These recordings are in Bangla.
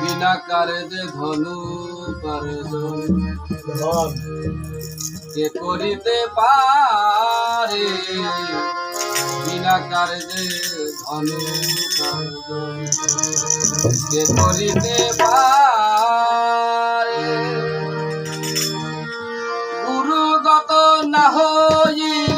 বিনা কারে যে ধনু পারে কে করিতে পারে? বিনা কার্যে ধনু কে করিতে পারে? গুরুগত না হই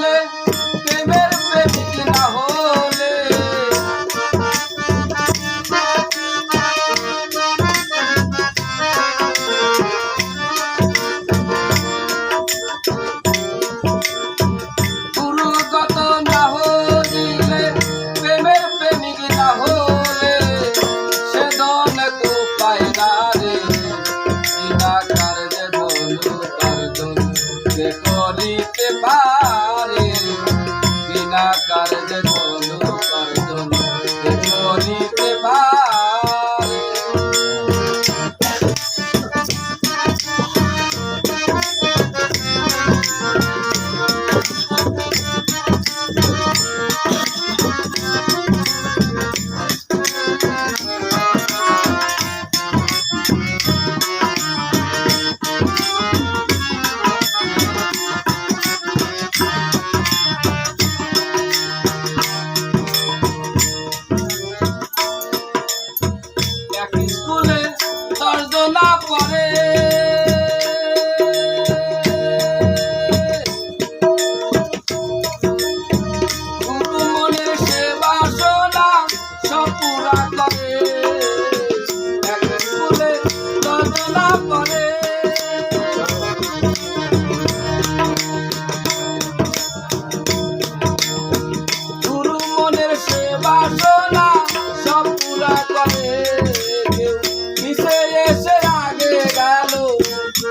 na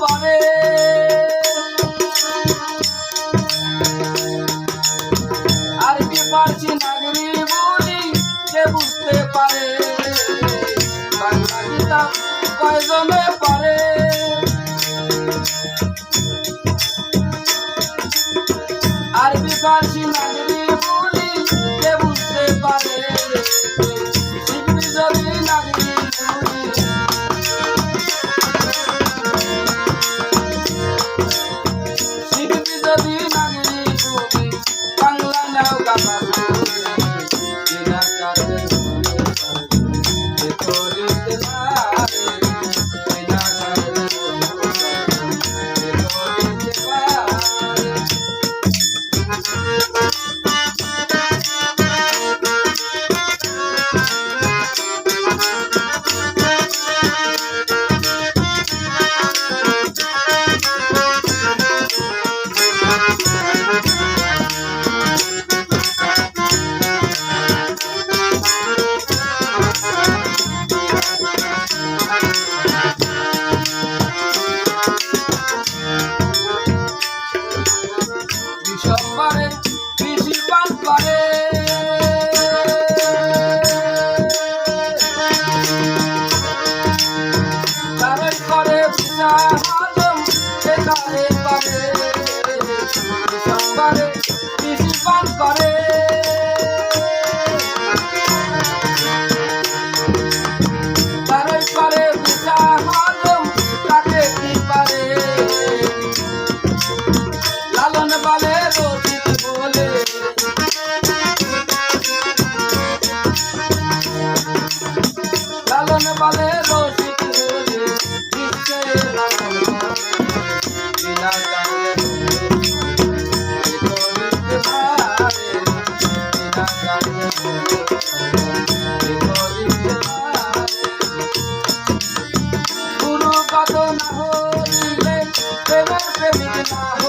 পরে আর কি বুঝতে পারে। বাংলা কিতাব কয়জনে পারে? কৃষক পারে কৃষি পান পারে তারাই করে বিচার না হইবে প্রেমের প্রেমিক না